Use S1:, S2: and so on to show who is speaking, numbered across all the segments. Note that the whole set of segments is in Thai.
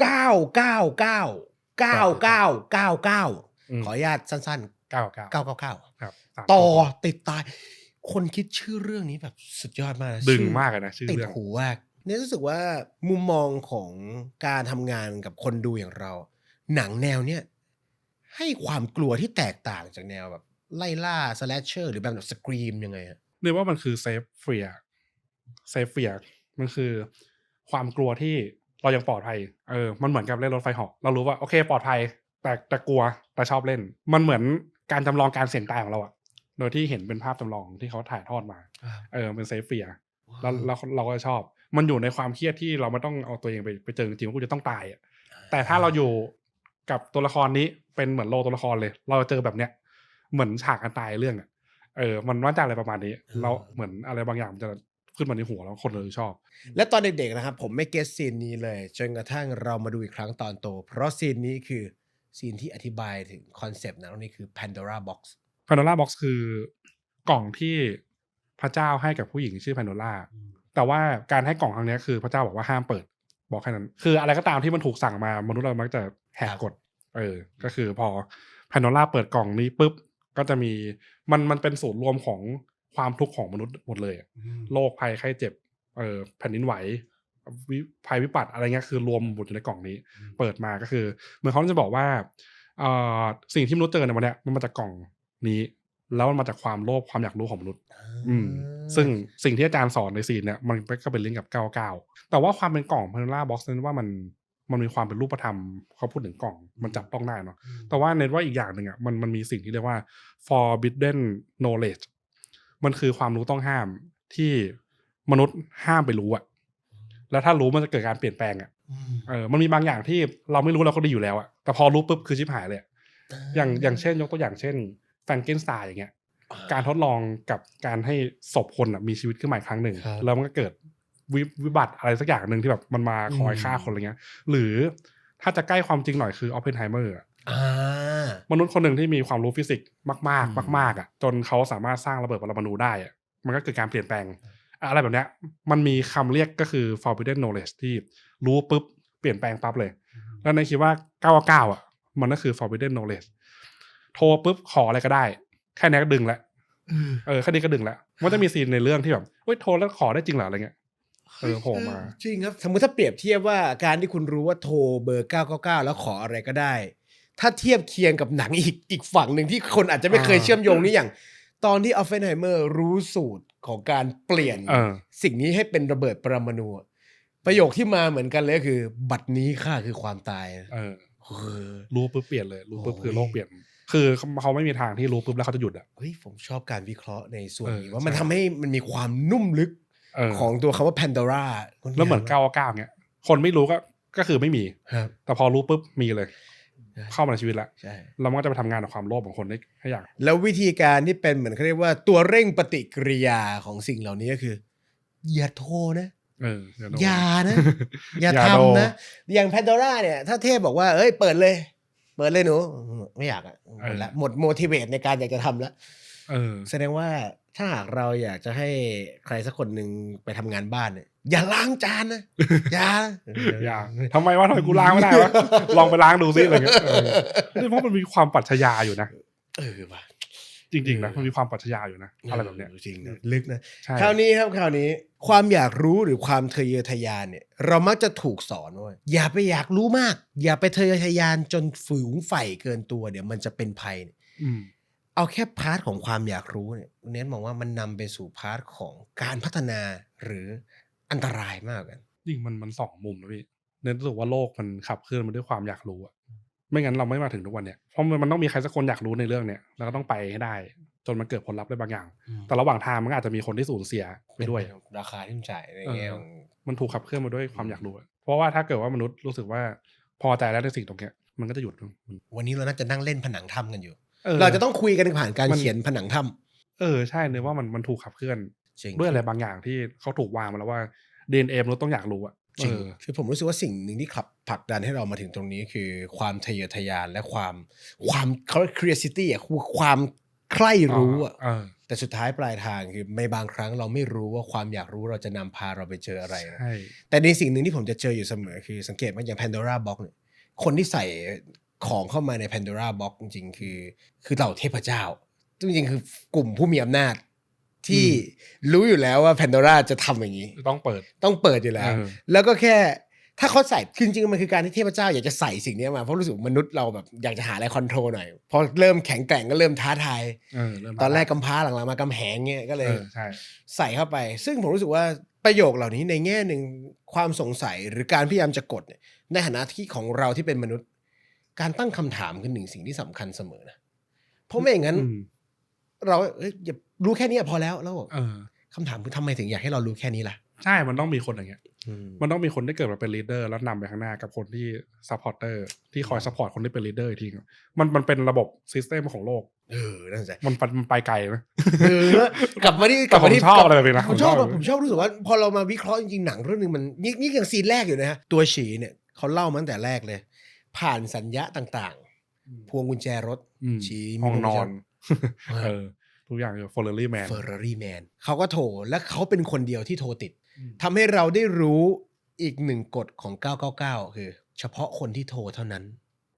S1: เก้าเก้าเก้าเก้าเก้าเก้าเก้าขออนุญาตสั้น
S2: เก้าเก้า
S1: ๆเก้าเก้าเก้าต่อ
S2: ติ
S1: ดตาย คนคิดชื่อเรื่องนี้แบบสุดยอดมาก
S2: ดึงมากนะชื่อ
S1: ติด
S2: เรื่อง
S1: หูมากเนี่ยรู้สึกว่ามุมมองของการทำงานกับคนดูอย่างเรา หนังแนวเนี้ยให้ความกลัวที่แตกต่างจากแนวแบบ ไล่ล่าสแลชเชอร์หรือแบบสกรีมยังไงฮะ
S2: เรียกว่ามันคือเซฟเฟียเซฟเฟียมันคือความกลัวที่ เรายังปลอดภัยเออมันเหมือนกับเล่นรถไฟเหาะเรารู้ว่าโอเคปลอดภัย แต่แต่กลัวแต่ชอบเล่น มันเหมือนการจำลองการเสี่ยงตายของเราอะโดยที่เห็นเป็นภาพจำลองที่เขาถ่ายทอดมา เออเป็นเซฟเฟียแล้วแล้วเราก็ชอบ มันอยู่ในความเครียดที่เราไม่ต้องเอาตัวเองไปไปเจอจริงๆว่ากูจะต้องตายอะแต่ถ้าเราอยู่กับตัวละครนี้เป็นเหมือนโลตัวละครเลย เราเจอแบบเนี้ยเหมือนฉากการตายเรื่องอะเออ มันน่าจะอะไรประมาณนี้ เราเหมือนอะไรบางอย่างมันจะ ขึ้นมาในหัวแล้วคนเลยชอบ
S1: และตอนเด็กๆนะครับผมไม่เก็ตซีนนี้เลย จนกระทั่งเรามาดูอีกครั้งตอนโต เพราะซีนนี้คือซีนที่อธิบายถึงคอนเซปต์หนะนี่คือ Pandora Box
S2: พ a น d o ่าบ็อกซ์คือกล่องที่พระเจ้าให้กับผู้หญิงชื่อ p พ n d o ่าแต่ว่าการให้กล่องครั้งเนี้ยคือพระเจ้าบอกว่าห้ามเปิด บอกแค่นั้น คืออะไรก็ตามที่มันถูกสั่งมามนุษย์เรามักจะแหกกฎเออ ก็คือพอพ a น d o ่าเปิดกล่องนี้ปุ๊บก็จะมีมันมันเป็นศูนย์รวมของ ความทุกข์ของมนุษย์หมดเลยอะโรคภัยไข้เจ็บเออแผ่นดินไหววิภัยวิบัติอะไรเงี้ยคือรวมหมดอยู่ในกล่องนี้ เปิดมาก็คือเหมือนเขาจะบอกว่าเอ่อสิ่งที่มนุษย์เจอในวันเนี้ยมันมาจากกล่องนี้ แล้วมันมาจากความโลภความอยากรู้ของมนุษย์ อืม ซึ่งสิ่งที่อาจารย์สอนในซีนเนี่ยมันก็เป็นลิงก์กับ99แต่ว่าความเป็นกล่องพันล่าบ็อกซ์นั้นว่ามันมันมีความเป็นรูปธรรมเขาพูดถึงกล่องมันจับต้องได้เนาะแต่ว่าเน้นว่าอีกอย่างหนึ่งอะมันมันมีสิ่งที่เรียกว่า forbidden knowledge มันคือความรู้ต้องห้ามที่มนุษย์ห้ามไปรู้อะแล้วถ้ารู้มันจะเกิดการเปลี่ยนแปลงอะเออ มันมีบางอย่างที่เราไม่รู้เราก็ดีอยู่แล้วอะแต่พอรู้ปุ๊บคือชิบหายเลยอะอย่างอย่างเช่น ยกตัวอย่างเช่น แฟรงเกนสไตน์อย่างเงี้ย การทดลองกับการให้ศพคนอะมีชีวิตขึ้นมาอีกครั้งหนึ่ง
S1: ครับ
S2: แล้วมันก็เกิดวิวิบัติอะไรสักอย่างหนึ่งที่แบบมันมาคอย
S1: อืม
S2: ฆ่าคนอะไรเงี้ย หรือถ้าจะใกล้ความจริงหน่อยคือออ p เพนไฮเมอร์
S1: อ่า
S2: มนุษย์คนหนึ่งที่มีความรู้ฟิสิกส์มาก
S1: อืม
S2: ๆมาก ๆอะจนเขาสามารถสร้างระเบิดปรมาณูได้อะมันก็เกิดการเปลี่ยนแปลง อะไรแบบเนี้ยมันมีคำเรียกก็คือ forbidden knowledge ที่รู้ปุ๊บเปลี่ยนแปลงปั๊บเลย แล้วในคิดว่า 999 อะ มันก็คือ forbidden knowledge โทรปุ๊บขออะไรก็ได้ แค่นี้ก็ดึงแล้วเออแค่นี้ก็ดึงแล้วมันจะมีซีนในเรื่องที่แบบเฮ้ยโทรแล้วขอได้จริงเหรออะไรเงี้ยเออโผล่มา
S1: จริงครับสมมุติถ้าเปรียบเทียบว่าการที่คุณรู้ว่าโทรเบอร์ 999 แล้วขออะไรก็ได้ ถ้าเทียบเคียงกับหนังอีกอีกฝั่งหนึ่งที่คนอาจจะไม่เคย
S2: อ่า
S1: เชื่อมโยงนี่อย่าง ตอนที่อัลเฟนไฮเมอร์รู้สูตรของการเปลี่ยน
S2: เออ
S1: สิ่งนี้ให้เป็นระเบิดปรมาณูอะประโยคที่มาเหมือนกันเลยก็คือ บัตรนี้ค่าคือความตาย
S2: เออ
S1: เออ
S2: รู้ปุ๊บเปลี่ยนเลย รู้ปุ๊บ
S1: โอ้ย
S2: คือโลกเปลี่ยน คือเขาไม่มีทางที่รู้ปุ๊บแล้วเขาจะหยุดอะ
S1: เฮ้ยผมชอบการวิเคราะห์ในส่วนนี้
S2: เออ
S1: ว่ามัน
S2: ใช่
S1: ทำให้มันมีความนุ่มลึก
S2: เออ
S1: ของตัวคำว่า Pandora
S2: แล้วเหมือน999เงี้ยคนไม่รู้ก็ก็คือไม่มี
S1: ครับ
S2: แต่พอรู้ปุ๊บมีเลย
S1: ใช่
S2: เข้ามาในชีวิตแล้ว
S1: ใช่
S2: แล้วมันก็จะไปทำงานกับความโลภของคนให้ให้อยาก
S1: แล้ววิธีการที่เป็นเหมือนเขาเรียกว่าตัวเร่งปฏิกิริยาของสิ่งเหล่านี้ก็คือ อย่าโทรนะ
S2: เออเดี๋วโดน
S1: อย่านะ อย่า
S2: อย่าโด
S1: ทำ
S2: น
S1: นะ อย่าง Pandora เนี่ย ถ้าเทพบอกว่า เอ้ย เปิดเลย เปิดเลยหนู ไม่อยากอะหมดละหมด motivate ในการอยากจะทำแล้ว
S2: เออ
S1: แสดงว่า ถ้าหากเราอยากจะให้ใครสักคนหนึ่งไปทำงานบ้านเนี่ยอย่าล้างจานนะ อย่า
S2: อย่าทำไมวะทำไมกูล้างไม่ได้วะ ลองไปล้างดูซิอะไรเงี้ยเออนี่เพราะมันมีความปรัชญาอยู่นะ
S1: เออว่ะ
S2: จริงๆนะมันมีความปรัชญาอยู่นะอะไรแบบเนี้ย
S1: จริงนะลึกนะ
S2: ใช่
S1: คราวนี้ครับคราวนี้ความอยากรู้หรือความทะเยอทะยานเนี่ย เรามักจะถูกสอนว่าอย่าไปอยากรู้มาก อย่าไปทะเยอทะยานจนฝืนใฝ่เกินตัวเดี๋ยวมันจะเป็นภัยเนี่ย
S2: อืม
S1: เอาแค่พาร์ทของความอยากรู้เนี่ยเน้นมองว่ามันนำไปสู่พาร์ทของการพัฒนาหรืออันตรายมากกัน
S2: จริงมันมันสองมุมนะพี่เน้นรู้สึกว่าโลกมันขับเคลื่อนมาด้วยความอยากรู้อะไม่งั้นเราไม่มาถึงทุกวันเนี้ยเพราะมันมันต้องมีใครสักคนอยากรู้ในเรื่องเนี้ยแล้วก็ต้องไปให้ได้ จนมันเกิดผลลัพธ์ได้บางอย่าง แต่ระหว่างทางมันก็อาจจะมีคนที่สูญเสียไปด้วย
S1: เป็นราคาที่มันจ่ายใน
S2: เออ
S1: แง่ของ
S2: มันถูกขับเคลื่อนมาด้วยความอยากรู้อะเพราะว่าถ้าเกิดว่ามนุษย์รู้สึกว่าพอใจแล้วในสิ่งตรงเนี้ยมันก็จะหยุดมัน
S1: วันนี้เราน่าจะนั่งเล่นผนังถ้ำกันอยู่
S2: ออ
S1: เราจะต้องคุยกันผ่านการ
S2: มัน
S1: เขียนผนังถ้
S2: เออใช่เลยว่ามันมันถูกขับเคลื่อนำ
S1: จริง
S2: ด้วยอะไรบางอย่างที่เขาถูกวางมาแล้วว่า DNA มนุษย์ต้องอยากรู้อะ
S1: จริง
S2: เออ
S1: คือผมรู้สึกว่าสิ่งหนึ่งที่ขับผลักดันให้เรามาถึงตรงนี้คือความทะเยอทะยานและความความเขาเรียก curiosity อะคือความใคร่รู้อะ
S2: เออ
S1: แต่สุดท้ายปลายทางคือในบางครั้งเราไม่รู้ว่าความอยากรู้เราจะนำพาเราไปเจออะไรนะ
S2: ใช่
S1: แต่ในสิ่งหนึ่งที่ผมจะเจออยู่เสมอคือสังเกตว่าอย่าง Pandora Box เนี่ยคนที่ใส่ ของเข้ามาใน Pandora Box จริงๆ คือ คือเหล่าเทพเจ้าซึ่งจริงๆ คือกลุ่มผู้มีอำนาจ ที่รู้อยู่แล้วว่า Pandora จะทำอย่างนี้
S2: ต้องเปิด
S1: ต้องเปิดอยู่แล้ว
S2: เออ
S1: แล้วก็แค่ถ้าเขาใส่คือจริงๆมันคือการที่เทพเจ้าอยากจะใส่สิ่งนี้มา เพราะรู้สึกมนุษย์เราแบบอยากจะหาอะไรคอนโทรลหน่อย พอเริ่มแข็งแกร่งก็เริ่มท้าทาย
S2: เออเริ่ม
S1: ตอนแรกกำพร้าหลังๆมากำแหงเงี้ยก็เลย
S2: เออใช่
S1: ใส่เข้าไป ซึ่งผมรู้สึกว่าประโยคเหล่านี้ในแง่หนึ่งความสงสัยหรือการพยายามจะกดเนี่ยในฐานะที่ของเราที่เป็นมนุษย์ การตั้งคำถามคือหนึ่งสิ่งที่สำคัญเสมอนะเพราะไม่อย่างนั้น
S2: อืม
S1: เราเอ้ยอย่ารู้แค่นี้พอแล้วแล้ว
S2: เออ
S1: คำถามคือทำไมถึงอยากให้เรารู้แค่นี้ล่ะ
S2: ใช่มันต้องมีคนอย่างเงี้ยมันต้องมีคนที่เกิดมาเป็นลีดเดอร์แล้วนำไปข้างหน้ากับคนที่ซัพพอร์เตอร์ที่คอยซัพพอร์ตคนที่เป็นลีดเดอร์อีกทีมันมันเป็นระบบซิสเต็มของโลก
S1: เออนั่นสิ
S2: มันไปมันไปไกลนะ
S1: เออกลับมาที่ก
S2: แต่
S1: ลับ
S2: ผม
S1: มาที่
S2: ชอบอะไรแบบนี้นะ
S1: ผมชอบ
S2: ผมชอบ
S1: อะผมชอบรู้สึกว่า พอเรามาวิเคราะห์จริงๆหนังเรื่องหนึงมันนี่นี่อย่างซีนแรกอยู่นะฮะตัวฉีเนี่ยเขาเล่ามาตั้งแต่แรกเลย ผ่านสัญญาต่างๆ พวงกุญแจรถ
S2: อืม
S1: ฉี
S2: ห้องนอน
S1: เออ
S2: เออ ทุกอย่างคือฟอร์เรลี่แมน
S1: เฟอร์รารี่แมนเขาก็โทรและเขาเป็นคนเดียวที่โทรติดทำให้เราได้รู้อีกหนึ่งกฎของ 999 คือ เฉพาะคนที่โทรเท่านั้น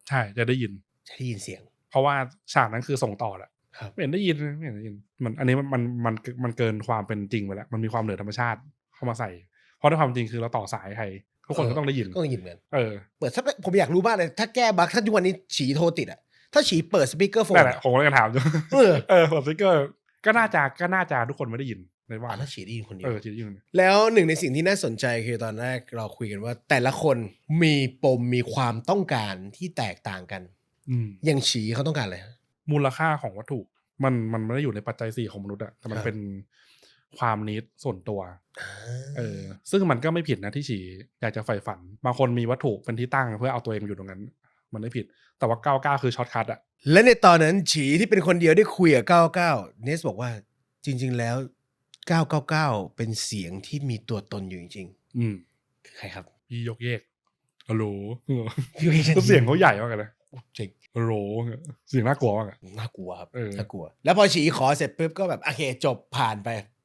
S2: ใช่จะได้ยิน
S1: จะได้ยินเสียง
S2: เพราะว่าฉากนั้นคือส่งต่อแหละ
S1: ครับ
S2: ไม่เห็นได้ยินไม่เห็นได้ยินมันอันนี้มันมันมันมันเกินความเป็นจริงไปแล้ว มันมีความเหนือธรรมชาติเข้ามาใส่ เพราะด้วยความจริงคือเราต่อสายใคร ทุกคนก็ต้องได้ยิน
S1: ก็ต้องยินเหมือน
S2: เออ
S1: เปิดซับผมอยากรู้มากเลยถ้าแก้บั๊กถ้าทุกวันนี้ฉีโทรติดอะถ้าฉีเปิดสปีกเกอร์โฟน
S2: นั่นแหละผมก็เลยถามอยู่
S1: เออ
S2: เออผมสติ๊กเกอร์ก็น่าจะก็น่าจะทุกคนไม่ได้ยินในว่า
S1: อ่าถ้าฉีได้ยินคนเดีย
S2: เอ
S1: ว
S2: อจริงๆ
S1: แล้วหนึ่งในสิ่งที่น่าสนใจคือตอนแรกเราคุยกันว่า แต่ละคนมีปมมีความต้องการที่แตกต่างกัน
S2: อืม
S1: อย่างฉีเขาต้องการอะไรฮะ
S2: มูลค่าของวัตถุมันมันไม่ได้อยู่ในปัจจัยสี่ของมนุษย์อะแต่มัน
S1: ครับ
S2: เป็น ความนิดส่วนตัวเออซึ่งมันก็ไม่ผิดนะที่ฉีอยากจะใฝ่ฝันบางคนมีวัตถุเป็นที่ตั้งเพื่อเอาตัวเองมาอยู่ตรงนั้น มันไม่ผิด แต่ว่าก้าวก้าคือช็อตคัทอะ
S1: และในตอนนั้นฉีที่เป็นคนเดียวได้คุยกับ99เนสบอกว่าจริง ๆ แล้ว 999 เป็นเสียงที่มีตัวตนอยู่จริง
S2: อืม
S1: ๆคือใครครับ
S2: พี่ยกเยกฮัลโหล
S1: พี่วิชั
S2: ก็เสียงเขาใหญ่มากเลยนะ
S1: จริง
S2: ฮัลโหลเสียงน่ากลัวมากอะ
S1: น่ากลัวครับ
S2: เออ
S1: น่ากลัว แล้วพอฉีขอเสร็จปุ๊บก็แบบโอเคจบผ่านไป
S2: อืม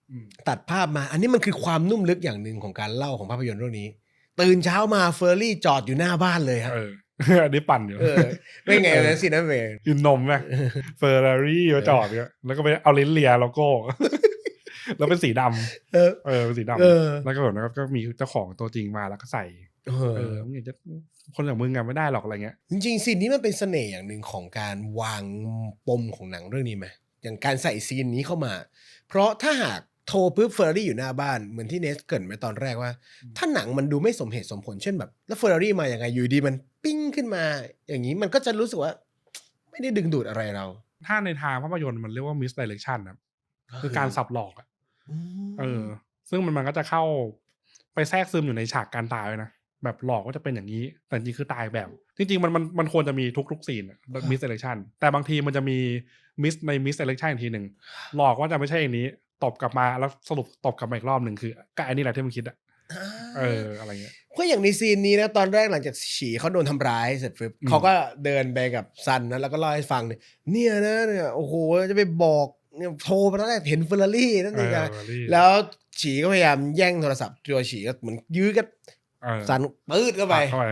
S1: ตัดภาพมา อันนี้มันคือความนุ่มลึกอย่างหนึ่งของการเล่าของภาพยนตร์เรื่องนี้ ตื่นเช้ามาเฟอร์รี่จอดอยู่หน้าบ้านเลยครับ
S2: เอออันนี้ปั่นอยู่
S1: เออไม่ไงนะสินะเมย์
S2: กินนมไหมเฟอร์รารี่มาจอดเนี่ยแล้วก็ไปเอาลิ้นเลียโลโก้แล้วเป็นสีดำ
S1: เออ
S2: เออเป็นสีดำ
S1: เออ
S2: แล้วก็แบบนั้นก็มีเจ้าของตัวจริงมาแล้วก็ใส่
S1: เอ
S2: เออ
S1: อ
S2: มึงจะคนอย่างมึงอะไม่ได้หรอกอะไรเงี้ย
S1: จริงๆซีนนี้มันเป็นเสน่ห์อย่างหนึ่งของการวางปมของหนังเรื่องนี้ไหมอย่างการใส่ซีนนี้เข้ามา เพราะถ้าหาก โทรปุ๊บเฟอร์รารี่อยู่หน้าบ้านเหมือนที่เนสเกรินไว้ตอนแรกว่า ถ้าหนังมันดูไม่สมเหตุสมผลเช่นแบบ แล้วเฟอร์รารี่มาอย่างไงอยู่ดีมันปิ้งขึ้นมา อย่างนี้มันก็จะรู้สึกว่า ไม่ได้ดึงดูดอะไรเรา
S2: ถ้าในทางภาพยนตร์มันเรียกว่ามิส d i เ e ชันนะคือการสับหลอกอะ
S1: ม
S2: เออ ซึ่งมันมันก็จะเข้าไปแทรกซึมอยู่ในฉากการตายเลยนะแบบหลอกว่าจะเป็นอย่างนี้ แต่จริงๆคือตายแบบ จริงๆมันมันมันควรจะมีทุกทุกซีนมิส d i เ e ชันแต่บางทีมันจะมีมิสในมิส d i เ e ชันอีกทีหนึ่งหลอกว่าจะไม่ใช่อย่างนี้ ตบกลับมาแล้วสรุปตบกลับมาอีกรอบหนึ่งคือก็อันนี้แหละที่มันคิดอะเอออะไรเงี้ย
S1: เพราะอย่างในซีนนี้นะตอนแรกหลังจากฉีเขาโดนทำร้ายเสร็จปุ๊บ
S2: อืม
S1: เขาก็เดินไปกับซันนะแล้วก็เล่าให้ฟังเนี่ยเนี่ยนะเนี่ยโอ้โหจะไปบอกเนี่ยโทรไปตอนแรกเห็นเฟอร์รารี่นั่น
S2: เอ
S1: เอง
S2: อ
S1: นะ
S2: รี่
S1: แล้วฉีก็พยายามแย่งโทรศัพท์ตัวฉีก็เหมือนยื้อกัน
S2: เออ
S1: ซันปืดเข้าไป
S2: เข้าไป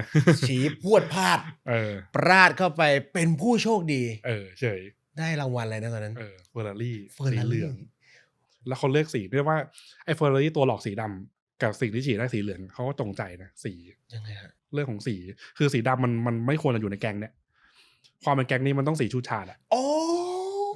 S1: ฉีพรวดพลาด
S2: เออ
S1: ปราดเข้าไปเป็นผู้โชคดี
S2: เออเฉย
S1: ได้รางวัลอะไรนะตอนนั้น
S2: เออเฟอร์รารี่
S1: Ferrari
S2: สีเหลือง แล้วเขาเลือกสีด้วยว่าไอ้เฟอร์รารี่ตัวหลอกสีดำกับสิ่งที่ฉีดได้สีเหลืองเขาก็จงใจนะสี
S1: ยังไงฮะ
S2: เรื่องของสีคือสีดำมันมันไม่ควรจะอยู่ในแกงเนี่ย ความเป็นแกงนี้มันต้องสีชูชาดอะ
S1: โอ้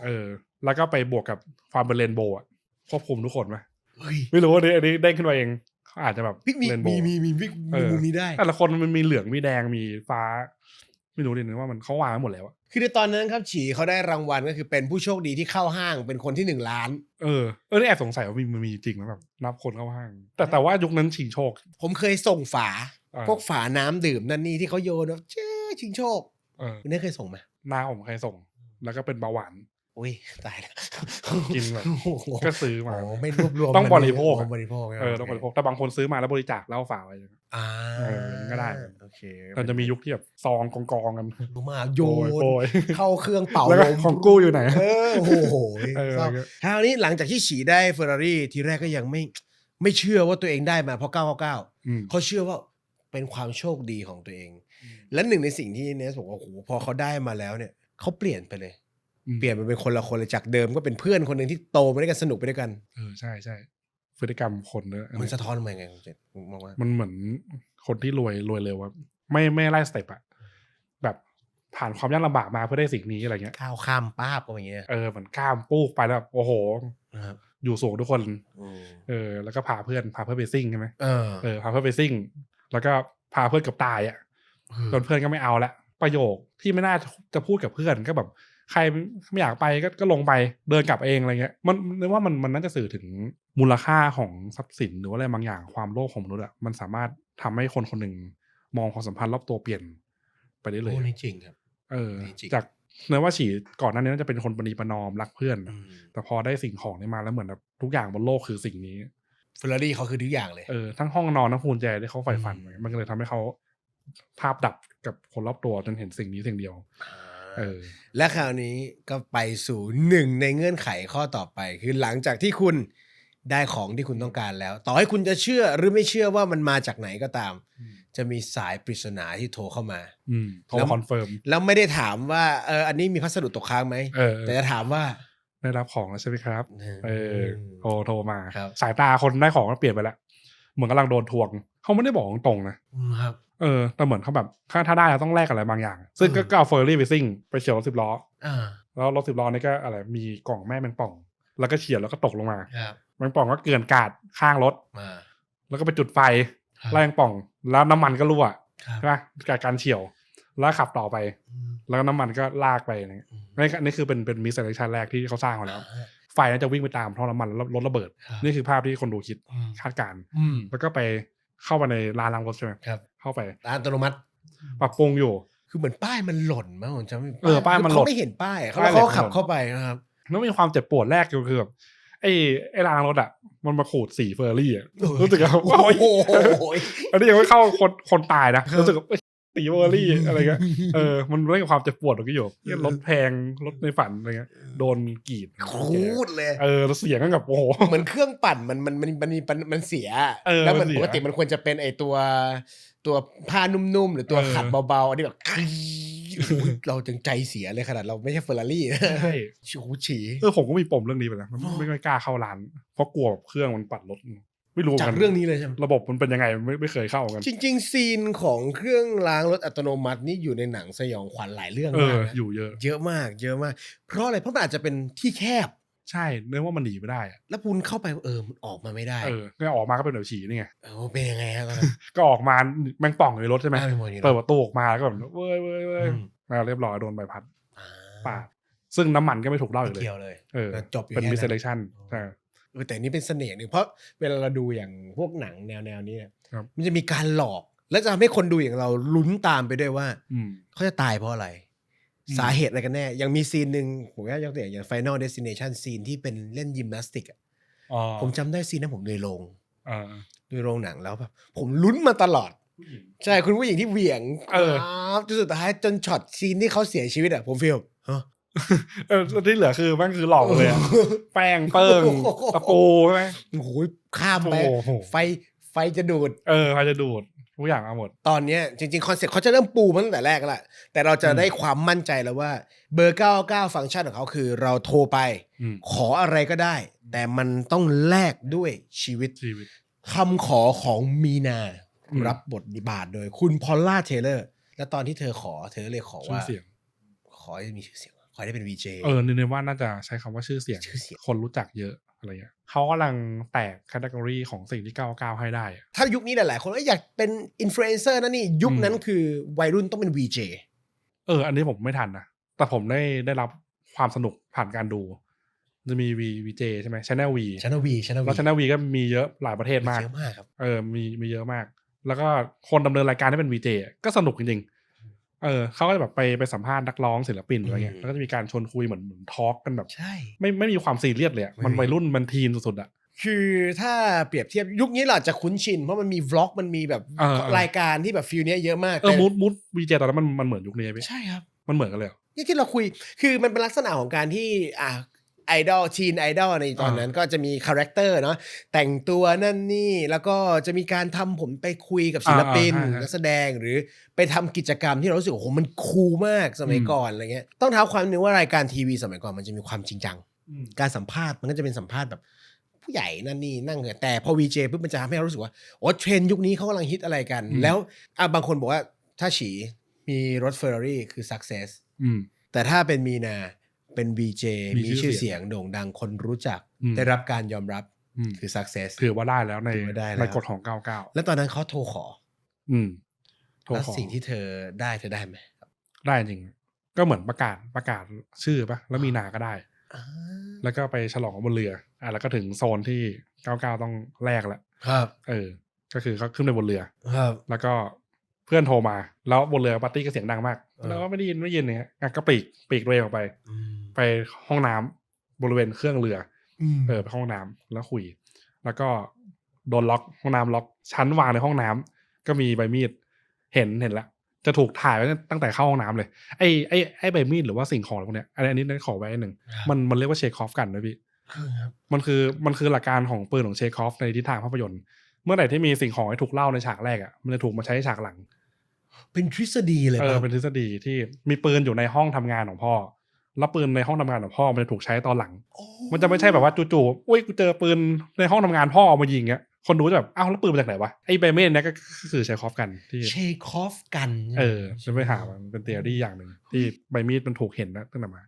S2: เออ แล้วก็ไปบวกกับความเป็นเรนโบว์อะควบคุมทุกคนไหม
S1: เฮ้ย
S2: ไม่รู้ว่าอันนี้อันนี้เด้งขึ้นมาเองเขาอาจจะแบบ
S1: พี่มี
S2: เรนโบ
S1: มี
S2: ว์
S1: มีมีมี
S2: เอ
S1: มี
S2: อ
S1: มุมนี้ได้
S2: แต่ละคนมันมีเหลืองมีแดงมีฟ้า ไม่รู้ดินึกว่ามันเขาวางไว้หมดแล้วอะ
S1: คือในตอนนั้นครับฉีเขาได้รางวัลก็คือเป็นผู้โชคดีที่เข้าห้างเป็นคนที่หนึ่งล้าน
S2: เออเออนี่แอบสงสัยว่ามีมันมีจริงไหมแบบนับคนเข้าห้าง แต่แต่ว่ายุคนั้นชิงโชค
S1: ผมเคยส่งฝา
S2: อ่า
S1: พวกฝาน้ำดื่มนั่นนี่ที่เขาโยนว่าเจ้ชิงโชค
S2: เออ
S1: คุณได้เคยส่งไหม
S2: น้าผมเคยส่ง แล้วก็เป็นเบาหวาน
S1: อุ้ยตายแล้ว
S2: กินแบบ
S1: โอ้โห
S2: ก็ซื้อมา
S1: โอ้ไม่รวบรวม
S2: ต้อง
S1: มัน
S2: บริโภค
S1: อ๋อบริโภค
S2: เออต้องบริโภคแต่บางคนซื้อมาแล้วบริจาคแล้วเอาฝากไว้อย่างเงี้ย
S1: อ่า
S2: เออก็ได้
S1: โอเค
S2: มันจะมียุคที่แบบซองกองกองๆกัน
S1: ดูมาโย
S2: โอ้ย
S1: น
S2: โอ้ย
S1: เข้าเครื่องเป่า
S2: แล้วก็
S1: ลม
S2: ของกู้อยู่ไหน
S1: เออโอ้โห
S2: เออ
S1: เศร้า
S2: เออ
S1: คราวนี้หลังจากที่ฉีได้เฟอร์รารี่ทีแรกก็ยังไม่ ไม่เชื่อว่าตัวเองได้มาเพราะ999
S2: อืม
S1: เขาเชื่อว่าเป็นความโชคดีของตัวเอง และหนึ่งในสิ่งที่เนสบอกว่าโอ้โหพอเขาได้มาแล้วเนี่ยเขาเปลี่ยนไปเลย
S2: อืม
S1: เปลี่ยนไปเป็นคนละคนเลยจากเดิมก็เป็นเพื่อนคนหนึ่งที่โตมาด้วยกันสนุกไปด้วยกัน
S2: เออใช่ใช่พฤติกรรมคนเนอะ
S1: มันสะท้อนมายังไงคุณเจษมองว่า
S2: มันเหมือนคนที่รวยรวยเร็วอะไม่ไม่ไล่สเต็ปอะแบบผ่านความยากลำบากมาเพื่อได้สิ่งนี้อะไรเงี้ย
S1: ก้าวข้ามป้าบก็อย่างเงี้ย
S2: เออเหมือนกล้ามปูกไปแล้วแบบโอ้โห
S1: นะครับ
S2: อยู่สูงทุกคน
S1: อืม
S2: เออ แล้วก็พาเพื่อนพาเพื่อนไปซิ่งใช่ไหม
S1: เออ
S2: เออพาเพื่อนไปซิ่ง แล้วก็พาเพื่อนเกับตายอะจนเพื่อนก็ไม่เอาละประโยคที่ไม่น่าจะพูดกับเพื่อนก็แบบ ใครไม่อยากไปก็ก็ลงไปเดินกลับเองอะไรเงี้ยมันนึกว่ามันมันน่าจะสื่อถึงมูลค่าของทรัพย์สินหรือว่าอะไรบางอย่างความโลภของมนุษย์อะมันสามารถทำให้คนคนหนึ่งมองความสัมพันธ์รอบตัวเปลี่ยนไปได้เลย
S1: โอ้นี่จริงครับ
S2: เออ
S1: จริง
S2: จากเนื้อว่าฉีก่อนหน้านี้น่าจะเป็นคนปณีประนอมรักเพื่อน
S1: อืม
S2: แต่พอได้สิ่งของนี้มาแล้วเหมือนแบบทุกอย่างบนโลกคือสิ่งนี้
S1: เฟอร์รารี่เขาคือทุกอย่างเลย
S2: เออทั้งห้องนอนทั้งพูนแจที่เขาใฝ่ฝัน
S1: อืม
S2: ไว้มันก็เลยทำให้เขาภาพดับกับคนรอบตัวจนเห็นสิ่งนี้สิ่งเดียวเออ
S1: และคราวนี้ก็ไปสู่หนึ่งในเงื่อนไขข้อต่อไป คือหลังจากที่คุณได้ของที่คุณต้องการแล้ว ต่อให้คุณจะเชื่อหรือไม่เชื่อว่ามันมาจากไหนก็ตาม จะมีสายปริศนาที่โทรเข้ามา
S2: อืมโทร
S1: แล้ว
S2: คอนเฟิร์ม
S1: แล้วไม่ได้ถามว่าเอออันนี้มีพัสดุตกค้างไหม
S2: เออ
S1: แต่จะถามว่า
S2: ได้รับของแล้วใช่ไหมครับ เออโทรโทรมา
S1: ครับ
S2: สายตาคนได้ของก็เปลี่ยนไปแล้วเหมือนกำลังโดนทวง เขาไม่ได้บอกตรงๆนะ
S1: อืมครับ
S2: เออแต่เหมือนเขาแบบถ้าถ้าได้เราต้องแลกอะไรบางอย่าง ซึ่งก็
S1: อืม
S2: ก็เอาเฟอร์รี่ไปซิ่งไปเฉียวรถสิบล้อ
S1: อ่า
S2: แล้วรถสิบล้อนี่ก็อะไรมีกล่องแม่แมงป่อง แล้วก็เฉียวแล้วก็ตกลงมา
S1: ครับ
S2: แมงป่องก็เกลื่อนกาดข้างรถ
S1: มา
S2: แล้วก็ไปจุดไฟ
S1: ครับ
S2: ไล่แมงป่อง แล้วน้ำมันก็รั่ว
S1: ครับ
S2: ใช่ไหมจากการเฉียว แล้วขับต่อไป
S1: อืม
S2: แล้วก็น้ำมันก็ลากไปอะไรเงี้ย
S1: อืม
S2: นี่ก็นี่คือเป็นเป็นมิสเซเลชันแรกที่เขาสร้างมาแล้ว
S1: อ่า
S2: ไฟน่าจะวิ่งไปตามท่อน้ำมันแล้วรถระเบิด
S1: ครับ
S2: นี่คือภาพที่คนดูคิด
S1: อืม
S2: คาดการณ์
S1: อืม
S2: แล้วก็ไป เข้าไปในร้านล้างรถใช่ไหม
S1: ครับ
S2: เข้าไป
S1: ร้านอัตโนมัติ
S2: ปรับปรุงอยู่
S1: คือเหมือนป้ายมันหล่นมั้งผมจำไม่
S2: เออป้ายมันหล่น
S1: เขาไม่เห็นป้ายเขา
S2: ป้าย
S1: แล้วเขา
S2: เหล็ก
S1: ขับ
S2: หล่น
S1: เข้าไปนะครับ
S2: แล้วมีความเจ็บปวดแรกก็คือแบบไอ้ไอ้รางรถอะ มันมาขูดสีเฟอร์รี่อะรู้สึกว่า
S1: โอ้
S2: โอ้ย
S1: โห
S2: อันนี้ยังไม่เข้าคนคนตายนะ
S1: ครับ
S2: รู้สึกว่า เอ้ยสีเฟอร์รี่อะไรเงี้ยเออมันเรื่องความเจ็บปวดตรงนี้อยู่เนี่ยรถแพงรถในฝันอะไรเงี้ยโดนกรีด
S1: ขูดเลย
S2: เออแล้วเสียงก็แบบโอ้โห
S1: เหมือนเครื่องปั่นมันมันมันมันมันมันเสีย
S2: เออ
S1: แล้วมัน
S2: มันเสีย
S1: ปกติมันควรจะเป็นไอตัวตัวผ้านุ่มๆ หรือตัว
S2: เออ
S1: ขัดเบาๆอันนี้แบบกรี๊ดอุ๊ยเราจึงใจเสียเลยขนาดเราไม่ใช่เฟอร์รารี่
S2: ใช่
S1: ชิวฉี
S2: เออผมก็มีปมเรื่องนี้ไปแล้วไม่
S1: อ๋อ
S2: ไม่ไม่กล้าเข้าร้าน เพราะกลัวแบบเครื่องมันปัดรถ ไม่รู้
S1: จาก
S2: มัน
S1: เรื่องนี้เลยใช่ไหม
S2: ระบบมันเป็นยังไงไม่ไม่เคยเข้ากัน
S1: จริง ๆ ซีนของเครื่องล้างรถอัตโนมัตินี่อยู่ในหนังสยองขวัญหลายเรื่อง
S2: เอ
S1: มาก
S2: อ
S1: นะ
S2: อยู่เยอะ
S1: เยอะมาก เยอะมาก เพราะอะไรเพราะมันอาจจะเป็นที่แคบ
S2: ใช่เนื่องว่ามันหนีไม่ได้อะ
S1: แล้วคุณเข้าไปเออมันออกมาไม่ได้
S2: เออก็ออกมาก็เป็นแบบฉีนี่ไง
S1: เออเป็นยังไงฮะตอนนั้น
S2: ก็ออกมาแมงป่องอยู่ในรถใช่ไหม
S1: อ่าเป็นหมดอย่างนี้
S2: เปิดประตูออกมาแล้วก็แบบเว้ยเว้ยเว้ย
S1: อืม
S2: มาเรียบร้อยโดนใบพัด
S1: อ่า
S2: ปาดซึ่งน้ำมันก็ไม่ถูกเล่า
S1: ไม่
S2: อีกเลย
S1: เกี่ยวเลย
S2: เออ
S1: แล้วจบอยู่
S2: เป็น
S1: แค่
S2: มิส
S1: นั้น
S2: เลชันใช่
S1: เออแต่นี่เป็นเสน่ห์หนึ่งเพราะเวลาเราดูอย่างพวกหนังแนวแนวๆนี้เนี่ย
S2: ครับ
S1: มันจะมีการหลอก และจะทำให้คนดูอย่างเราลุ้นตามไปด้วยว่า
S2: อืม
S1: เขาจะตายเพราะอะไร
S2: อืม
S1: สาเหตุอะไรกันแน่ ยังมีซีนหนึ่งผมก็ยกตัวอย่างอย่าง Final Destination ซีนที่เป็นเล่นยิมนาสติกอะ
S2: อ๋อ
S1: ผมจำได้ซีนนั้นผมดูในโรง
S2: อ่า
S1: ดูในโรงหนังแล้วแบบผมลุ้นมาตลอด ใช่คุณผู้หญิงที่เหวี่ยง
S2: เออ
S1: ครับจนสุดท้ายจนช็อตซีนที่เขาเสียชีวิตอะผมฟีลฮะ
S2: เออที่เหลือคือมันคือหลอกเลยอะแป้งเปิ้งตะปูใช่ไหม
S1: โอ้โหข้ามไป
S2: โอ้โห
S1: ไฟไฟจะดูด
S2: เออใครจะดูดทุกอย่างเอาหมด
S1: ตอนเนี้ยจริงๆ คอนเซ็ปต์เขาจะเริ่มปูมาตั้งแต่แรกแล้วแหละแต่เราจะ
S2: อืม
S1: ได้ความมั่นใจแล้วว่าเบอร์ 99 ฟังก์ชันของเขาคือเราโทรไป
S2: อืม
S1: ขออะไรก็ได้ แต่มันต้องแลกด้วยชีวิต
S2: ชีวิต
S1: คำขอของมีนา
S2: อืม
S1: รับบทบาทโดยคุณพอลล่าเทเลอร์ และตอนที่เธอขอเธอเลยขอ
S2: ชื่อ
S1: ว่า
S2: เสียง
S1: ขอให้มีชื่อเสียง ขอให้ได้เป็นวีเจ
S2: เออในในว่าน่าจะใช้คำว่าชื่อเสียง
S1: ชื่อเสียง
S2: คนรู้จักเยอะอะไรเงี้ยเขากำลังแตกแคตตากรีของสิ่งที่ก้าวก้าวให้ได้อะ
S1: ถ้ายุคนี้หลาย ๆ คนก็อยากเป็นอินฟลูเอนเซอร์นะนี่ ยุคนั้น
S2: อืม
S1: คือวัยรุ่นต้องเป็นวีเจ
S2: เออ อันนี้ผมไม่ทันนะ แต่ผมได้ได้รับความสนุกผ่านการดู จะมีวีวีเจใช่ไหมชแนลวี
S1: ชนวีชนวี
S2: แล้วชแนลวีก็มีเยอะหลายประเทศมาก
S1: เยอะมากครับ
S2: เออมีมีเยอะมาก แล้วก็คนดำเนินรายการที่เป็นวีเจก็สนุกจริงๆ เออเขาก็จะแบบไปไปสัมภาษณ์นักร้องศิลปินอะไรเงี้ย
S1: อืม
S2: แล้วก็จะมีการชวนคุยเหมือนเหมือนทอล์กกันแบบ
S1: ใช่
S2: ไม่ไม่มีความซีเรียสเลยอะมัน
S1: ไม่มี
S2: วัยรุ่นมันทีนสุดๆอะ
S1: คือถ้าเปรียบเทียบยุคนี้เราอาจจะคุ้นชิน เพราะมันมีวล็อกมันมีแบบ
S2: เออเออ
S1: รายการที่แบบฟิลเนี้ยเยอะมาก
S2: เออ
S1: แต่
S2: มูดมูดวีเจตอนนั้นมันมันเหมือนยุคนี้พี่
S1: ใช่ครับ
S2: มันเหมือนกันเลยเหรอ
S1: นี่ที่เราคุยคือมันเป็นลักษณะของการที่อะ ไอดอลทีนไอดอลในตอนนั้นก็จะมีคาแรคเตอร์เนาะแต่งตัวนั่นนี่แล้วก็จะมีการทำผมไปคุยกับศิลปิน
S2: อ่าอ่าใช่
S1: นักแสดงหรือไปทำกิจกรรมที่เรารู้สึกโอ้โหมันคูลมากสมัย
S2: อืม
S1: ก่อนอะไรเงี้ยต้องเท้าความนึงว่ารายการทีวีสมัยก่อนมันจะมีความจริงจัง
S2: อืม
S1: การสัมภาษณ์มันก็จะเป็นสัมภาษณ์แบบผู้ใหญ่นั่นนี่นั่งเนี่ยแต่พอวีเจปุ๊บมันจะทำให้เรารู้สึกว่าโอ้เทรนด์ยุคนี้เขากำลังฮิตอะไรกัน
S2: อืม
S1: แล้วอะบางคนบอกว่าถ้าฉีมีรถเฟอร์รารี่คือ success
S2: อืม
S1: แต่ถ้าเป็นมีนา เป็น VJ
S2: มี
S1: มี
S2: ชื่
S1: ชื่
S2: อ
S1: อ
S2: เสี
S1: เสี
S2: ย
S1: ย
S2: ง
S1: งโด่งดังคนรู้จัก
S2: อืม
S1: ได้รับการยอมรับ
S2: อืม
S1: คือ success
S2: ถือว่าได้แล้วใน
S1: ถือว่าได้แล้ว
S2: ในกฎของเก้าเก้า
S1: แล้วตอนนั้นเขาโทรขอ
S2: อืมโทร
S1: แล้ว
S2: ขอ
S1: สิ่งที่เธอได้เธอได้ไหม
S2: ได้จริง ก็เหมือนประกาศประกาศชื่อปะแล้วมีนาก็ได้
S1: อ่า
S2: แล้วก็ไปฉลองบนเรือ อะแล้วก็ถึงโซนที่เก้าเก้าต้องแลกแล้ว
S1: ครับ
S2: เออ ก็คือเขาขึ้นไปบนเรือ
S1: ครับ
S2: แล้วก็เพื่อนโทรมา แล้วบนเรือปาร์ตี้ก็เสียงดังมาก
S1: เออ
S2: แล้วก็ไม่ได้ยินไม่ได้ยินเนี่ยอะก็ปลีกปลีกตัวเองออกไป
S1: อืม
S2: ไปห้องน้ำบริเวณเครื่องเรือ
S1: อืม
S2: เออไปห้องน้ำแล้วคุย แล้วก็โดนล็อกห้องน้ำล็อกชั้นวางในห้องน้ำก็มีใบมีดเห็นเห็นแล้วจะถูกถ่ายไว้ตั้งแต่เข้าห้องน้ำเลยไอ้ไอ้ไอ้ใบมีดหรือว่าสิ่งของอะไรพวกเนี้ยอันนี้อันนี้ขอไว้อันหนึ่ง
S1: ครับ
S2: มันมันเรียกว่าเชคอฟกันนะพี่
S1: ครับ
S2: มันคือมันคือหลักการของปืนของเชคอฟในทิศทางภาพยนตร์ เมื่อไหร่ที่มีสิ่งของให้ถูกเล่าในฉากแรกอะมันจะถูกมาใช้ในฉากหลัง
S1: เป็นทฤษฎีเลย
S2: เออ
S1: ป่ะ
S2: เป็นทฤษฎีที่มีปืนอยู่ในห้องทำงานของพ่อ แล้วปืนในห้องทำงานของพ่อมันจะถูกใช้ตอนหลัง
S1: โอ้
S2: มันจะไม่ใช่แบบว่าจู่ๆอุ้ยกูเจอปืนในห้องทำงานพ่อเอามายิงเงี้ยคนดูจะแบบอ้าวแล้วปืนมาจากไหนวะไอ้ใบเมนเนี่ยก็คือใช้คอฟกันที่
S1: เชคอฟกัน
S2: เออจะไปหามันเป็นเตียรี่อย่างหนึ่งที่ใบมีดมันถูกเห็นนะตั้งแต่มา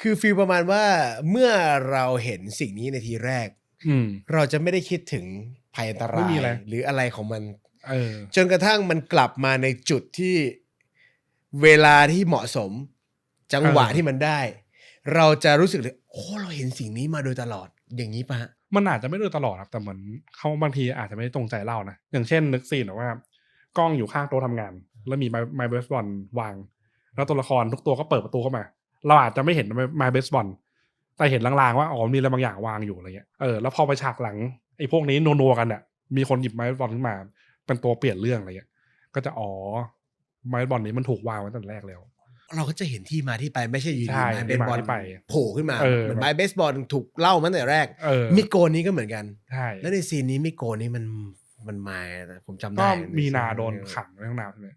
S1: คือฟีลประมาณว่าเมื่อเราเห็นสิ่งนี้ในทีแรก
S2: อืม
S1: เราจะไม่ได้คิดถึงภัยอันตรา
S2: ไม่
S1: ย
S2: มีอะไร
S1: หรืออะไรของมัน
S2: เออ
S1: จนกระทั่งมันกลับมาในจุดที่เวลาที่เหมาะสม จังหวะ
S2: เออ
S1: ที่มันได้ เราจะรู้สึกเลยโอ้เราเห็นสิ่งนี้มาโดยตลอดอย่างนี้ปะฮะ
S2: มันอาจจะไม่ดูตลอดครับแต่เหมือนเขาบางทีอาจจะไม่ได้ตรงใจเล่านะอย่างเช่นนึกซีนแบบว่ากล้องอยู่ข้างโต๊ะทำงาน แล้วมีไม้ไม้เบสบอลวาง แล้วตัวละครทุกตัวก็เปิดประตูเข้ามา เราอาจจะไม่เห็นไม้เบสบอลแต่เห็นลางๆว่าอ๋อมีอะไรบางอย่างวางอยู่อะไรเงี้ยเออแล้วพอไปฉากหลังไอ้พวกนี้นัวๆกันเนี่ยมีคนหยิบไม้เบสบอลขึ้นมา เป็นตัวเปลี่ยนเรื่องอะไรเงี้ยก็จะอ๋อไม้เบสบอลนี้มันถูกวางไว้ตั้งแต่แรกแล้ว
S1: เราก็จะเห็นที่มาที่ไปไม่ใช่อยู่
S2: ใช่
S1: ดีไม้เบสบอล
S2: ที่มาที่ไป
S1: โผล่ขึ้นมา
S2: เออ
S1: เหมือนไม้เบสบอลถูกเล่ามาตั้งแต่แรก
S2: เออ
S1: มิโกนนี้ก็เหมือนกัน
S2: ใช่
S1: แล้วในซีนนี้มิโกนนี้มันมันมาแต่ผมจำ
S2: ก็
S1: ได้
S2: มีนา
S1: ใซี
S2: โดนขังในห้องน้ำใช่ไหม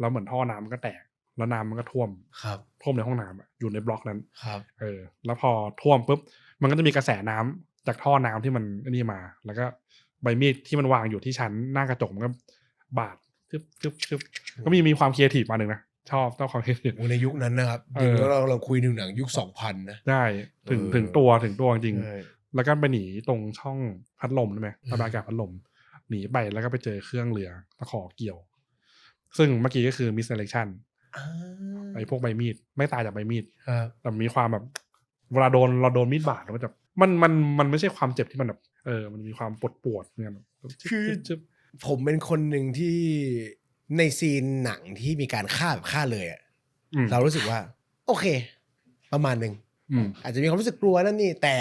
S2: แล้วเหมือนท่อน้ำมันก็แตก แล้วน้ำมันก็ท่วม
S1: ครับ
S2: ท่วมในห้องน้ำอะอยู่ในบล็อกนั้น
S1: ครับ
S2: เออ แล้วพอท่วมปุ๊บ มันก็จะมีกระแสน้ำจากท่อน้ำที่มันไอ้นี่มา แล้วก็ใบมีดที่มันวางอยู่ที่ชั้นหน้ากระจกมันก็บาดทึบทึบทึบก็มีมีความครีเอทีฟมาหนึ่งนะ ชอบชอบความครีเอทีฟ
S1: โอ้ในยุคนั้นนะครับ
S2: เออ
S1: เราเราคุยหนึ่งหนังยุคสองพันนะ
S2: ได้ถึง
S1: เออ
S2: ถึงตัวถึงตัวจริง
S1: ใช่
S2: แล้วก็ไปหนีตรงช่องพัดลมใช่ไหม
S1: อืม
S2: ระบายอากาศพัดลม หนีไปแล้วก็ไปเจอเครื่องเรือตะขอเกี่ยว ซึ่งเมื่อกี้ก็คือมิสเ e เล c ชัน
S1: อ่า
S2: ไอ้พวกใบมีด ไม่ตายจากใบมีด
S1: ครับ
S2: แต่มีความแบบเวลาโดนเราโดนมีดบาดมันจะมันมันมันไม่ใช่ความเจ็บที่มันแบบเออ มันมีความปวดปวดเนี่ยแบบจึ๊บ
S1: คือ
S2: จึ๊บจึ๊บ
S1: ผมเป็นคนหนึ่งที่ ในซีนหนังที่มีการฆ่าแบบฆ่าเลยอะ
S2: อืม
S1: เรารู้สึกว่า โอเค ประมาณหนึ่ง
S2: อืม
S1: อาจจะมีความรู้สึกกลัวนั่นนี่ แต่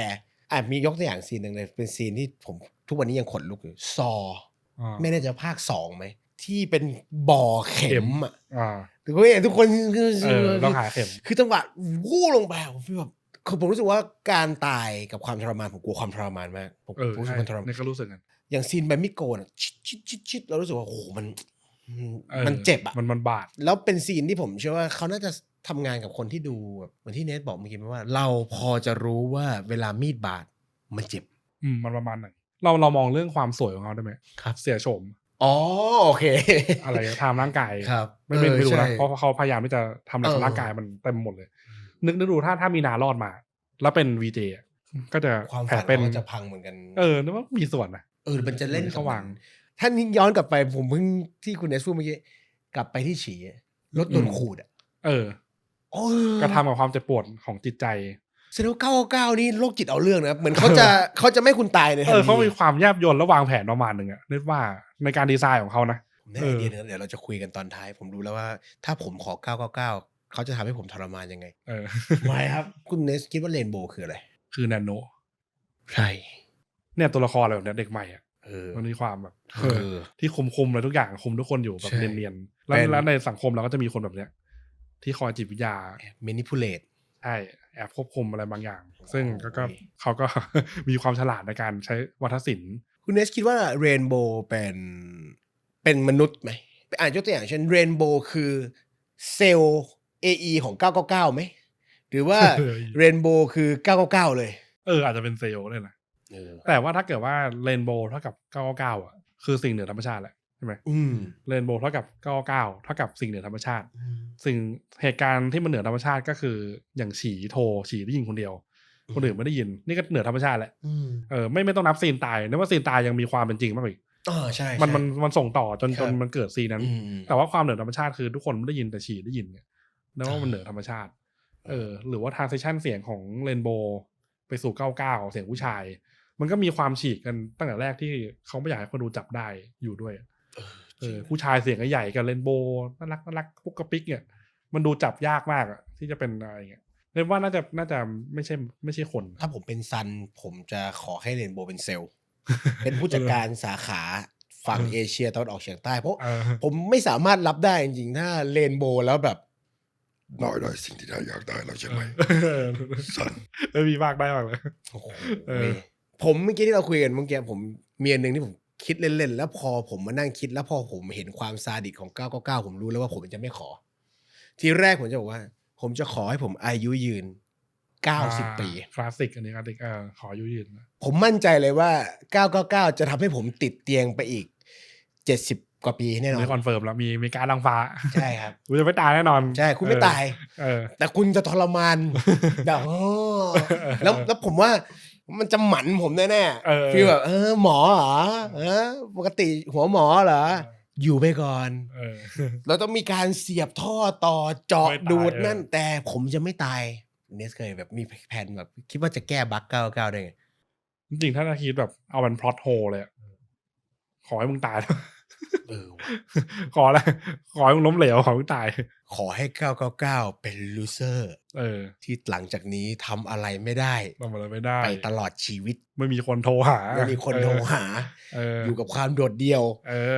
S1: อาจมียกตัวอย่างซีนหนึ่งเลยเป็นซีนที่ผมทุกวันนี้ยังขนลุกอยู่ซอ
S2: อ่า
S1: ไม่แน่ใจว่าภาคสองไหม ที่เป็นบ่อเข็มอะ
S2: อ่า
S1: ทุกคนเห็นทุกคนคือ
S2: เออต้องหาเข็ม
S1: คือจังหวะวู้ลงไปผมฟีลแบบคือผมรู้สึกว่าการตายกับความทรมานผมกลัวความทรมานมากผม
S2: เออ
S1: ผมรู้สึ
S2: ใช่
S1: กมันทรมาน
S2: เนี่ยก็รู้สึกกัน
S1: อย่างซีนแบบมิโกนอะชิดชิดชิดชิดเรารู้สึกว่าโอ้โหมัน มัน
S2: ออ
S1: มันเจ็บอะ
S2: มันมันบาด
S1: แล้วเป็นซีนที่ผมเชื่อว่าเขาน่าจะทำงานกับคนที่ดูแบบเหมือนที่เนทบอกเมื่อกี้ไหมว่า เราพอจะรู้ว่าเวลามีดบาดมันเจ็บ
S2: อืมมันประมาณไหนเราเรามองเรื่องความสวยของเขาได้ไหม
S1: ครับ
S2: เสียโฉม
S1: อ๋อโอเค
S2: อะไรทางร่างกาย
S1: ครับ
S2: ไม่ไม่ไม่รู้นะ
S1: เออใช่
S2: เพราะเขาพยายามที่จะทำอะไรกับ
S1: เออ
S2: ร่างกายมันเต็มหมดเลย นึกนึกดูถ้าถ้ามีนารอดมา แล้วเป็นวีเจก็จะ
S1: ความ
S2: แผล
S1: ฝัน
S2: เป็น
S1: เขาจะพังเหมือนกัน
S2: เออนึกว่ามีส่วนนะ
S1: เออมันจะเล่นกับ
S2: สว่าง
S1: มันถ้านี้ย้อนกลับไปผมเพิ่งที่คุณเนสพูดเมื่อกี้กลับไปที่ฉี่อะรถโดนขูดอะ
S2: เออ
S1: โอ้
S2: กระทำกับความเจ็บปวดของจิตใจ
S1: แสดงว่าเก้าเก้านี่โรคจิตเอาเรื่องนะเหมือนเขาจะเขาจะไม่ให้คุณตายในทั
S2: เอนอ
S1: ที
S2: เขามีความแยบยลและวางแผนประมาณหนึ่งอะนึกว่าในการดีไซน์ของเขานะ
S1: ได้
S2: เอ
S1: ไอ
S2: อ
S1: เดียหนึงแล้วเดี๋ยวเราจะคุยกันตอนท้าย ผมรู้แล้วว่า ถ้าผมขอ999เขาจะทำให้ผมทรมานยังไง
S2: เออ
S1: ไม่ครับ คุณเนสคิดว่าเรนโบว์คืออะไร
S2: คือแนนโน
S1: ใช่
S2: เนี่ยตัวละครอะไรแบบเนี้ยเด็กใหม่อะ
S1: เออ
S2: มันมีความแบบ
S1: เออ
S2: ที่คุมคุมอะไรทุกอย่างคุมทุกคนอยู่แบบ
S1: ใช่
S2: เนียนๆแล้ว
S1: เป็น
S2: แล้วในสังคมเราก็จะมีคนแบบเนี้ย ที่คอยจิตวิทยา
S1: เมนิพูเลต
S2: ใช่แอบควบคุมอะไรบางอย่าง ซึ่งก็ก็
S1: โอ้ย
S2: เขาก็มีความฉลาดในการใช้วัฒนศิลป์
S1: คุณเนสคิดว่าเรนโบว์เป็นเป็นมนุษย์ไหมอ่านยกตัวอย่างเช่นเรนโบว์คือเซลล์ AE ของ 999ไหมหรือว่าเรนโบว์คือ 999 เลย
S2: เอออาจจะเป็นเซลล์เลยนะ
S1: เออ
S2: แต่ว่าถ้าเกิดว่าเรนโบว์เท่ากับ999อะคือสิ่งเหนือธรรมชาติแหละใช่ไหม
S1: อืม
S2: เรนโบว์เท่ากับ999เท่ากับสิ่งเหนือธรรมชาติ สิ่งเหตุการณ์ที่มันเหนือธรรมชาติก็คืออย่างฉีโทรฉีได้ยินคนเดียว คนอื่นไม่ได้ยินนี่ก็เหนือธรรมชาติแหละ
S1: อืม
S2: เออไม่ไม่ต้องนับซีนตายนึกว่าซีนตายยังมีความเป็นจริงมากอีก
S1: อ๋อใช่
S2: มัน
S1: ใช่
S2: มันมันส่งต่อจน
S1: ครั
S2: จ
S1: บ
S2: นมันเกิดซีนนั้น
S1: อืม
S2: แต่ว่าความเหนือธรรมชาติคือทุกคนไม่ได้ยินแต่ฉีได้ยินเนี่ยนั่นว่ามันเหนือธรรมชาติ เออ หรือว่า transition เสียงของเรนโบว์ไปสู่99เสียงผู้ชาย มันก็มีความฉีกกันตั้งแต่แรกที่เขาไม่อยากให้คนดูจับได้อยู่ด้วยเออผู้ชายเสียงใหญ่ๆกับเรนโบว์น่ารักน่ารักปุกกระปิกเนี่ย มันดูจับยากมากอะที่จะเป็นอะไรเงี้ยเรียกว่าน่าจะน่าจะไม่ใช่ไม่ใช่คน
S1: ถ้าผมเป็นซัน ผมจะขอให้เรนโบว์เป็นเซลล์เป็นผู้จัดการสาขาฝั่ง
S2: เออ
S1: เอเชียตะวันออกเฉียงใต้เพราะ
S2: เออ
S1: ผมไม่สามารถรับได้จริงๆถ้าเรนโบว์แล้วแบบน้อยได้สิ่งที่ได้อยากได้แล้วใช่ไหมซัน
S2: เออมีมากได้มากเลย
S1: โอ้โห
S2: เออ
S1: ผมเมื่อกี้ที่เราคุยกันเมื่อกี้ผมมีอันหนึ่งที่ผมคิดเล่นๆแล้วพอผมมานั่งคิดแล้วพอผมเห็นความซาดิสของ 999 ผมรู้แล้วว่าผมจะไม่ขอ ทีแรกผมจะบอกว่า ผมจะขอให้ผมอายุยืน 90 ปี
S2: คลาสสิกอันนี้คลาสสิกเออขออายุยืนนะ
S1: ผมมั่นใจเลยว่า 999 จะทำให้ผมติดเตียงไปอีก 70 กว่าปีแน่นอ
S2: นี่คอนนเฟิร์มแล้วมีมีการลังฟ้า
S1: ใช่ครับ
S2: กูจะไม่ตายแน่นอน
S1: ใช่คุณไม่ตาย
S2: เออ
S1: แต่คุณจะทรมานแบบโอ้แล้วแล้วผมว่า มันจะหมันผมแน่
S2: เออ
S1: ๆฟีลแบบเออหมอเหรอเออปกติหัวหมอเหรออยู่ไปก่อน
S2: เออ
S1: เราต้องมีการเสียบท่อต่อเจาะ
S2: ไม่ตาย
S1: ดูดนั่น
S2: เออ
S1: แต่ผมจะไม่ตายเนสเคยแบบมีแผนแบบ คิดว่าจะแก้บั๊ก99ได้ไง
S2: จริงๆถ้าจะคิดแบบเอาเป็นพล็อตโฮเลยอะขอให้มึงตาย
S1: เออว่ะ
S2: ขออะไรขอให้มึงล้มเหลวขอให้มึงตาย
S1: ขอให้ 999 เป็นลูเซอร์
S2: เออ
S1: ที่หลังจากนี้ทำอะไรไม่ได้
S2: ทำอะไรไม่ได้
S1: ไปตลอดชีวิต
S2: ไม่มีคนโทรหา
S1: ไม่มีคนโทรหา
S2: เออ
S1: อยู่กับความโดดเดี่ยว
S2: เออ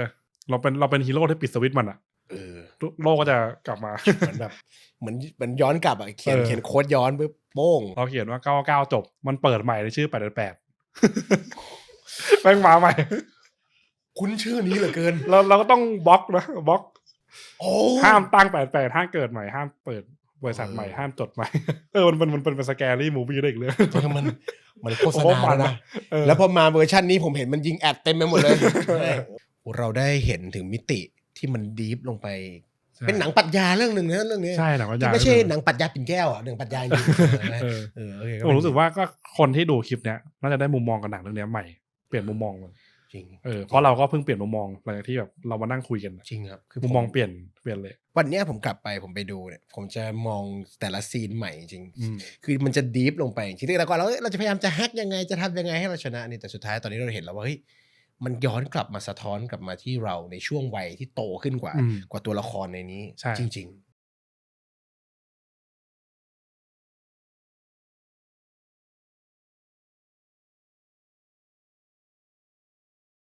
S2: เราเป็นเราเป็นฮีโร่ที่ปิดสวิตช์มันอะ
S1: เออ
S2: โลกก็จะกลับมา
S1: เหมือนแบบเหมือนเหมือนย้อนกลับอะเขียน
S2: เออ
S1: เขียนโค้ดย้อนปุ๊บโป้ง
S2: เราเขียนว่า 99 จบ มันเปิดใหม่ในชื่อ 888แม่งมาใหม่
S1: คุ้นชื่อนี้เหลือเกิน
S2: เราเราก็ต้องบล็อกนะบล็อก
S1: โอ้
S2: ห้ามตั้ง88ห้ามเกิดใหม่ห้ามเปิดบริษัทใหม่
S1: เออ
S2: ห้ามจดใหม่ เออมันมันมันเป็นสแกรี่มูฟี่ได้อีกเรื่อง
S1: เออมันมันโฆษ
S2: โอ้
S1: ณา
S2: มั
S1: แล้ว
S2: น
S1: นะ
S2: เออ
S1: แล้วพอมาเวอร์ชันนี้ผมเห็นมันยิงแอดเต็มไปหมดเลย
S2: เออ
S1: เราได้เห็นถึงมิติที่มันดีฟลงไป
S2: ใช่
S1: เป็นหนังปรัชญาเรื่องหนึ่งนะเรื่องนี้
S2: ใช่หนังว่า
S1: ที่ไม่ใช่หนังปรัชญาปิ่นแก้วอะหนังปรัชญาจริงๆ
S2: เออ
S1: เออโอเค
S2: ผมรู้สึกว่าก็คนที่ดูคลิปเนี้ยน่าจะได้มุมมองกับหนังเรื่องเนี้ยใหม่เปลี่ยนมุมมองมัน
S1: จริง
S2: เออเพราะเราก็เพิ่งเปลี่ยนมุมมองหลังจากที่แบบเรามานั่งคุยกัน
S1: จริงครับคื
S2: มุมมองเปลี่ยนเปลี่ยนเลย
S1: วันเนี้ยผมกลับไปผมไปดูเนี่ยผมจะมองแต่ละซีนใหม่จริง
S2: อืม
S1: คือมันจะดีฟลงไปจริงๆแต่ก่อนเราเอ้ยเราจะพยายามจะแฮกยังไงจะทำยังไงให้เราชนะนี่แต่สุดท้ายตอนนี้เราเห็นแล้วว่าเฮ้ยมันย้อนกลับมาสะท้อนกลับมาที่เราในช่วงวัยที่โตขึ้นกว่า
S2: อืม
S1: กว่าตัวละครในนี้
S2: ใช่
S1: จริง ๆ